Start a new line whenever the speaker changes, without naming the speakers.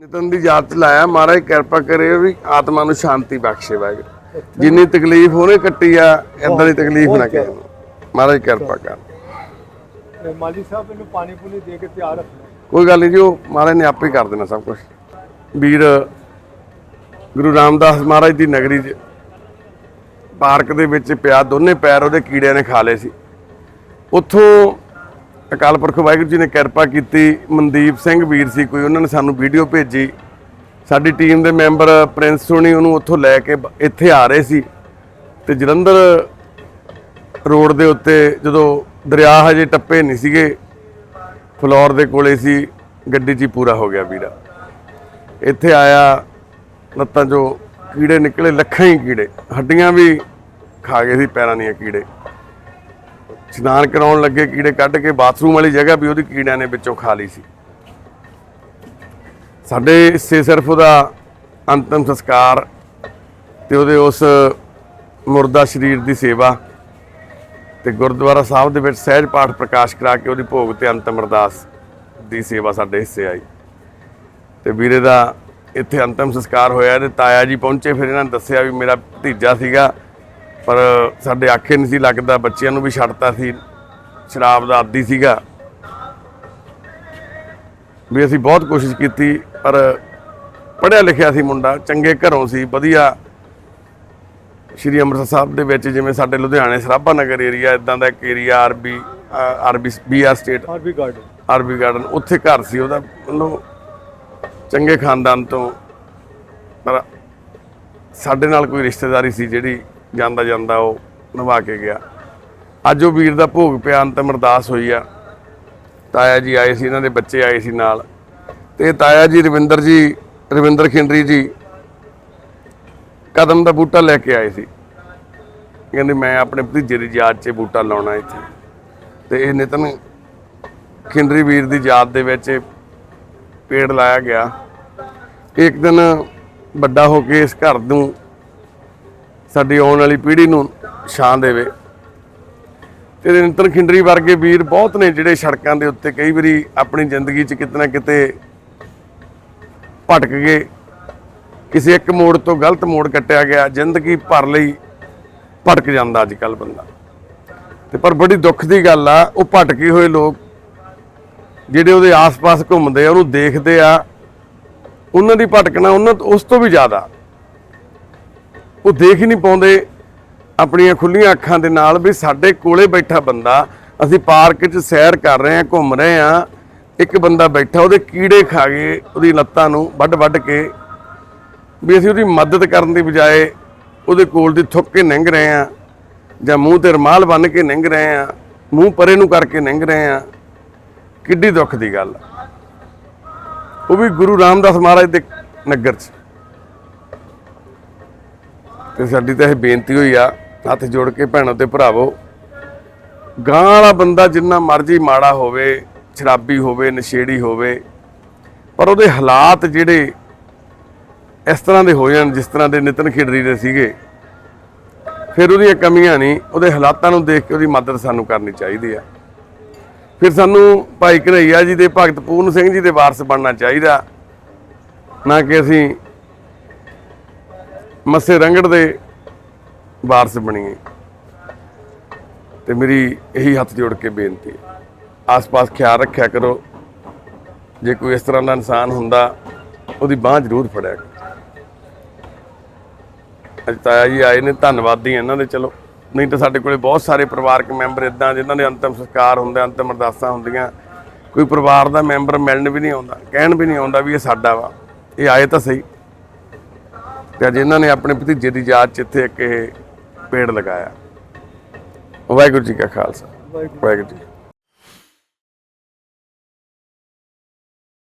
ਨਿਤਨ ਦੀ ਯਾਦ ਚ ਲਾਇਆ ਮਹਾਰਾਜ ਕਿਰਪਾ ਕਰੇ ਵੀ ਆਤਮਾ ਨੂੰ ਸ਼ਾਂਤੀ ਬਖਸ਼ੇ ਵਾਹਿਗੁਰੂ। ਜਿੰਨੀ ਤਕਲੀਫ ਉਹਨੇ ਕੱਟੀ ਆ ਏਦਾਂ ਦੀ ਤਕਲੀਫ ਨਾ ਨੂੰ ਮਹਾਰਾਜ ਕਿਰਪਾ ਕਰ।
ਤੇ ਮਾਲੀ ਸਾਹਿਬ ਇਹਨੂੰ ਪਾਣੀ ਪੂਣੀ ਦੇ ਕੇ ਤਿਆਰ ਰੱਖਣਾ
ਕੋਈ ਗੱਲ ਨਹੀਂ ਜੀ ਉਹ ਮਹਾਰਾਜ ਨੇ ਆਪੇ ਹੀ ਕਰ ਦੇਣਾ ਸਭ ਕੁਝ ਵੀਰ ਗੁਰੂ ਰਾਮਦਾਸ ਮਹਾਰਾਜ ਦੀ ਨਗਰੀ 'ਚ ਪਾਰਕ ਦੇ ਵਿੱਚ ਪਿਆ, ਦੋਨੇ ਪੈਰ ਉਹਦੇ ਕੀੜਿਆਂ ਨੇ ਖਾ ਲਏ ਸੀ। ਉੱਥੋਂ ਅਕਾਲ ਪੁਰਖ ਵਾਹਿਗੁਰੂ ਜੀ ਨੇ ਕਿਰਪਾ ਕੀਤੀ, ਮਨਦੀਪ ਸਿੰਘ ਵੀਰ ਸੀ ਕੋਈ, ਉਹਨਾਂ ਨੇ ਸਾਨੂੰ ਵੀਡੀਓ ਭੇਜੀ। ਸਾਡੀ ਟੀਮ ਦੇ ਮੈਂਬਰ ਪ੍ਰਿੰਸ ਸੋਣੀ ਉਹਨੂੰ ਉੱਥੋਂ ਲੈ ਕੇ ਬ- ਇੱਥੇ ਆ ਰਹੇ ਸੀ। ਤੇ ਜਲੰਧਰ ਰੋਡ ਦੇ ਉੱਤੇ ਜਦੋਂ ਦਰਿਆ ਹਜੇ ਟੱਪੇ ਨਹੀਂ ਸੀਗੇ, ਫਲੋਰ ਦੇ ਕੋਲੇ ਸੀ, ਗੱਡੀ 'ਚ ਹੀ ਪੂਰਾ ਹੋ ਗਿਆ ਵੀਰਾ। ਇੱਥੇ ਆਇਆ, ਲੱਤਾਂ ਜੋ ਕੀੜੇ ਨਿਕਲੇ, ਲੱਖਾਂ ਹੀ ਕੀੜੇ। ਹੱਡੀਆਂ ਵੀ ਖਾ ਗਏ ਸੀ, ਪੈਰਾਂ ਦੀਆਂ ਕੀੜੇ। ਇਸ਼ਨਾਨ ਕਰਾਉਣ ਲੱਗੇ, ਕੀੜੇ ਕੱਢ ਕੇ ਬਾਥਰੂਮ ਵਾਲੀ ਜਗ੍ਹਾ ਵੀ ਉਹਦੀ ਕੀੜਿਆਂ ਨੇ ਵਿੱਚੋਂ ਖਾ ਲਈ ਸੀ। ਸਾਡੇ ਹਿੱਸੇ ਸਿਰਫ ਉਹਦਾ ਅੰਤਮ ਸੰਸਕਾਰ ਤੇ ਉਹਦੇ ਉਸ ਮੁਰਦਾ ਸਰੀਰ ਦੀ ਸੇਵਾ ਤੇ ਗੁਰਦੁਆਰਾ ਸਾਹਿਬ ਦੇ ਵਿੱਚ ਸਹਿਜ ਪਾਠ ਪ੍ਰਕਾਸ਼ ਕਰਾ ਕੇ ਉਹਦੀ ਭੋਗ ਤੇ ਅੰਤਮ ਅਰਦਾਸ ਦੀ ਸੇਵਾ ਸਾਡੇ ਹਿੱਸੇ ਆਈ। ਤੇ ਵੀਰੇ ਦਾ ਇੱਥੇ ਅੰਤਮ ਸੰਸਕਾਰ ਹੋਇਆ ਇਹਦੇ ਤਾਇਆ ਜੀ ਪਹੁੰਚੇ ਫਿਰ ਇਹਨਾਂ ਨੇ ਦੱਸਿਆ ਵੀ ਮੇਰਾ ਭਤੀਜਾ ਸੀਗਾ ਪਰ ਸਾਡੇ ਆਖੇ ਨਹੀਂ ਸੀ ਲੱਗਦਾ ਬੱਚਿਆਂ ਨੂੰ ਵੀ ਛੱਡਤਾ ਸੀ ਸ਼ਰਾਬ ਦਾ ਆਦੀ ਸੀਗਾ। ਵੀ ਅਸੀਂ ਬਹੁਤ ਕੋਸ਼ਿਸ਼ ਕੀਤੀ ਪਰ ਪੜ੍ਹਿਆ ਲਿਖਿਆ ਸੀ ਮੁੰਡਾ ਚੰਗੇ ਘਰੋਂ ਸੀ ਵਧੀਆ। ਸ਼੍ਰੀ ਅੰਮ੍ਰਿਤਸਰ ਸਾਹਿਬ ਦੇ ਵਿੱਚ ਜਿਵੇਂ ਸਾਡੇ ਲੁਧਿਆਣੇ ਸਰਾਭਾ ਨਗਰ ਏਰੀਆ ਇਦਾਂ ਦਾ ਇੱਕ area R B R B B R state
R B garden
R B garden ਉੱਥੇ ਘਰ ਸੀ ਉਹਦਾ ਮਤਲਬ ਚੰਗੇ ਖਾਨਦਾਨ ਤੋਂ ਪਰ ਸਾਡੇ ਨਾਲ ਕੋਈ ਰਿਸ਼ਤੇਦਾਰੀ ਸੀ ਜਿਹੜੀ ਜਾਂਦਾ ਜਾਂਦਾ ਉਹ ਨਿਭਾ ਕੇ ਗਿਆ। ਅੱਜ ਉਹ ਵੀਰ ਦਾ ਭੋਗ ਪਿਆ ਅੰਤਮ ਅਰਦਾਸ ਹੋਈ ਆ। ਤਾਇਆ ਜੀ ਆਏ ਸੀ, ਇਹਨਾਂ ਦੇ ਬੱਚੇ ਆਏ ਸੀ ਨਾਲ। ਤੇ ਤਾਇਆ ਜੀ ਰਵਿੰਦਰ ਜੀ, ਰਵਿੰਦਰ ਖਿੰਡਰੀ ਜੀ ਕਦਮ ਦਾ ਬੂਟਾ ਲੈ ਕੇ ਆਏ ਸੀ। ਕਹਿੰਦੇ ਮੈਂ ਆਪਣੇ ਭਤੀਜੇ ਦੀ ਯਾਦ 'ਚ ਬੂਟਾ ਲਾਉਣਾ ਇੱਥੇ। ਤੇ ਇਹ ਨਿਤਨ ਖਿੰਡਰੀ ਵੀਰ ਦੀ ਯਾਦ ਦੇ ਵਿੱਚ ਪੇੜ ਲਾਇਆ ਗਿਆ। ਇੱਕ ਦਿਨ ਵੱਡਾ ਹੋ ਕੇ ਇਸ ਘਰ ਨੂੰ ਸਾਡੀ ਆਉਣ ਵਾਲੀ ਪੀੜ੍ਹੀ ਨੂੰ ਛਾਂ ਦੇਵੇ। ਤੇ ਨਿਤਨ ਖਿੰਡਰੀ ਵਰਗੇ ਵੀਰ ਬਹੁਤ ਨੇ ਜਿਹੜੇ ਸੜਕਾਂ ਦੇ ਉੱਤੇ ਕਈ ਵਾਰੀ ਆਪਣੀ ਜ਼ਿੰਦਗੀ 'ਚ ਕਿਤੇ ਨਾ ਕਿਤੇ ਭਟਕ ਗਏ। ਕਿਸੇ ਇੱਕ ਮੋੜ ਤੋਂ ਗਲਤ ਮੋੜ ਕੱਟਿਆ ਗਿਆ। ਜ਼ਿੰਦਗੀ ਭਰ ਲਈ ਭਟਕ ਜਾਂਦਾ ਅੱਜ ਕੱਲ ਬੰਦਾ। ਤੇ ਪਰ ਬੜੀ ਦੁੱਖ ਦੀ ਗੱਲ ਆ, ਉਹ ਭਟਕੇ ਹੋਏ ਲੋਕ ਜਿਹੜੇ ਉਹਦੇ ਆਸ-ਪਾਸ ਘੁੰਮਦੇ ਆ, ਉਹਨੂੰ ਦੇਖਦੇ ਆ, ਉਹਨਾਂ ਦੀ ਭਟਕਣਾ ਉਹਨਾਂ ਉਸ ਤੋਂ ਵੀ ਜ਼ਿਆਦਾ। ਉਹ ਦੇਖ ਹੀ ਨਹੀਂ ਪਾਉਂਦੇ ਆਪਣੀਆਂ ਖੁੱਲੀਆਂ ਅੱਖਾਂ ਦੇ ਨਾਲ ਵੀ ਸਾਡੇ ਕੋਲੇ ਬੈਠਾ ਬੰਦਾ, ਅਸੀਂ ਪਾਰਕ 'ਚ ਸੈਰ ਕਰ ਰਹੇ ਆ ਘੁੰਮ ਰਹੇ ਆ ਇੱਕ ਬੰਦਾ ਬੈਠਾ, ਉਹਦੇ ਕੀੜੇ ਖਾ ਗਏ ਉਹਦੀ ਲੱਤਾਂ ਨੂੰ ਵੱਢ-ਵੱਢ ਕੇ ਵੀ ਅਸੀਂ ਉਹਦੀ ਮਦਦ ਕਰਨ ਦੀ ਬਜਾਏ ਉਹਦੇ ਕੋਲ ਦੀ ਥੁੱਕ ਕੇ ਲੰਘ ਰਹੇ ਆ ਜਾਂ ਮੂੰਹ ਤੇ ਰਮਾਲ ਬੰਨ੍ਹ ਕੇ ਲੰਘ ਰਹੇ ਆ ਮੂੰਹ ਪਰੇ ਨੂੰ ਕਰਕੇ ਲੰਘ ਰਹੇ ਆ ਕਿੱਡੀ ਦੁੱਖ ਦੀ ਗੱਲ ਉਹ ਵੀ ਗੁਰੂ ਰਾਮਦਾਸ ਮਹਾਰਾਜ ਦੇ ਨਗਰ 'ਚ। ਤੇ ਸਾਡੀ ਤਾਂ ਇਹ ਬੇਨਤੀ ਹੋਈ ਆ, ਹੱਥ ਜੋੜ ਕੇ ਭੈਣੋ ਤੇ ਭਰਾਵੋ ਗਾਂ ਵਾਲਾ ਬੰਦਾ ਜਿੰਨਾ ਮਰਜ਼ੀ ਮਾੜਾ ਹੋਵੇ, ਸ਼ਰਾਬੀ ਹੋਵੇ, ਨਸ਼ੇੜੀ ਹੋਵੇ, ਪਰ ਉਹਦੇ ਹਾਲਾਤ ਜਿਹੜੇ ਇਸ ਤਰ੍ਹਾਂ ਦੇ ਹੋ ਜਾਣ, ਜਿਸ ਤਰ੍ਹਾਂ ਦੇ ਨਿਤਨ ਖਿਡਰੀ ਦੇ ਸੀਗੇ, ਫਿਰ ਉਹਦੀਆਂ ਕਮੀਆਂ ਨਹੀਂ, ਉਹਦੇ ਹਾਲਾਤਾਂ ਨੂੰ ਦੇਖ ਕੇ ਉਹਦੀ ਮਦਦ ਸਾਨੂੰ ਕਰਨੀ ਚਾਹੀਦੀ ਆ। ਫਿਰ ਸਾਨੂੰ ਭਾਈ ਘਨਈਆ ਜੀ ਦੇ, ਭਗਤ ਪੂਰਨ ਸਿੰਘ ਜੀ ਦੇ ਵਾਰਸ ਬਣਨਾ ਚਾਹੀਦਾ। ਨਾ ਕਿ ਅਸੀਂ ਮੱਸੇ ਰੰਗੜ ਦੇ ਵਾਰਸ ਬਣੀਏ। ਤੇ ਮੇਰੀ ਇਹੀ ਹੱਥ ਜੋੜ ਕੇ ਬੇਨਤੀ ਹੈ। ਆਸ-ਪਾਸ ਖਿਆਲ ਰੱਖਿਆ ਕਰੋ। ਜੇ ਕੋਈ ਇਸ ਤਰ੍ਹਾਂ ਦਾ ਇਨਸਾਨ ਹੁੰਦਾ, ਉਹਦੀ ਬਾਹ ਜ਼ਰੂਰ ਫੜਿਆ ਕਰੋ। ਅੱਜ ਤਾਇਆ ਜੀ ਆਏ ਨੇ, ਧੰਨਵਾਦੀ ਇਹਨਾਂ ਦੇ, ਚਲੋ। ਨਹੀਂ ਤਾਂ ਸਾਡੇ ਕੋਲੇ ਬਹੁਤ ਸਾਰੇ ਪਰਿਵਾਰਕ ਮੈਂਬਰ ਇਦਾਂ ਜਿਨ੍ਹਾਂ ਦੇ ਅੰਤਮ ਸੰਸਕਾਰ ਹੁੰਦੇ, ਅੰਤਮ ਅਰਦਾਸਾਂ ਹੁੰਦੀਆਂ। ਕੋਈ ਪਰਿਵਾਰ ਦਾ ਮੈਂਬਰ ਮਿਲਣ ਵੀ ਨਹੀਂ ਆਉਂਦਾ, ਕਹਿਣ ਵੀ ਨਹੀਂ ਆਉਂਦਾ ਵੀ ਇਹ ਸਾਡਾ ਵਾ, ਇਹ ਆਏ ਤਾਂ ਸਹੀ। ਤੇ ਅੱਜ ਇਹਨਾਂ ਨੇ ਆਪਣੇ ਭਤੀਜੇ ਦੀ ਯਾਦ 'ਚ ਇੱਥੇ ਇੱਕ ਇਹ ਪੇੜ ਲਗਾਇਆ। ਵਾਹਿਗੁਰੂ ਜੀ ਕਾ ਖਾਲਸਾ,
ਵਾਹਿਗੁਰੂ
ਜੀ